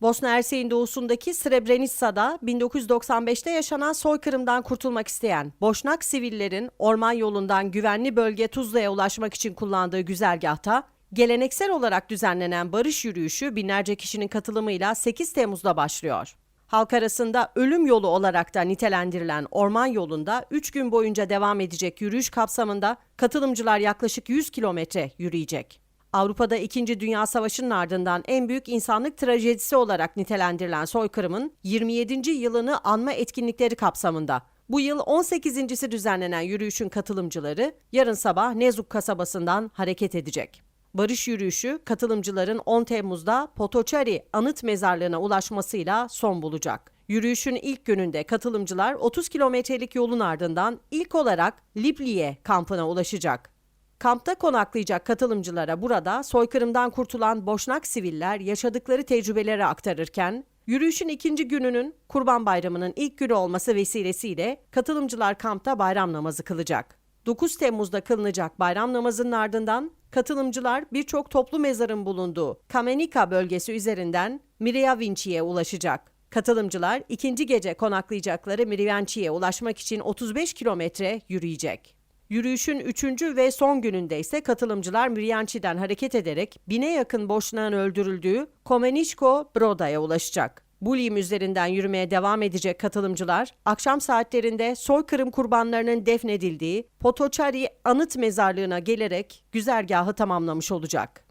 Bosna Hersek'in doğusundaki Srebrenica'da 1995'te yaşanan soykırımdan kurtulmak isteyen Boşnak sivillerin orman yolundan güvenli bölge Tuzla'ya ulaşmak için kullandığı güzergahta geleneksel olarak düzenlenen barış yürüyüşü binlerce kişinin katılımıyla 8 Temmuz'da başlıyor. Halk arasında ölüm yolu olarak da nitelendirilen orman yolunda 3 gün boyunca devam edecek yürüyüş kapsamında katılımcılar yaklaşık 100 kilometre yürüyecek. Avrupa'da 2. Dünya Savaşı'nın ardından en büyük insanlık trajedisi olarak nitelendirilen soykırımın 27. yılını anma etkinlikleri kapsamında bu yıl 18.si düzenlenen yürüyüşün katılımcıları yarın sabah Nezuk kasabasından hareket edecek. Barış yürüyüşü katılımcıların 10 Temmuz'da Potoçari anıt mezarlığına ulaşmasıyla son bulacak. Yürüyüşün ilk gününde katılımcılar 30 kilometrelik yolun ardından ilk olarak Lipliye kampına ulaşacak. Kampta konaklayacak katılımcılara burada soykırımdan kurtulan Boşnak siviller yaşadıkları tecrübeleri aktarırken, yürüyüşün ikinci gününün Kurban Bayramı'nın ilk günü olması vesilesiyle katılımcılar kampta bayram namazı kılacak. 9 Temmuz'da kılınacak bayram namazının ardından katılımcılar birçok toplu mezarın bulunduğu Kamenika bölgesi üzerinden Miryavinci'ye ulaşacak. Katılımcılar ikinci gece konaklayacakları Miryavinci'ye ulaşmak için 35 kilometre yürüyecek. Yürüyüşün üçüncü ve son gününde ise katılımcılar Miryançi'den hareket ederek bine yakın Boşnak'ın öldürüldüğü Komeniçko Broda'ya ulaşacak. Bulim üzerinden yürümeye devam edecek katılımcılar, akşam saatlerinde soykırım kurbanlarının defnedildiği Potoçari Anıt Mezarlığı'na gelerek güzergahı tamamlamış olacak.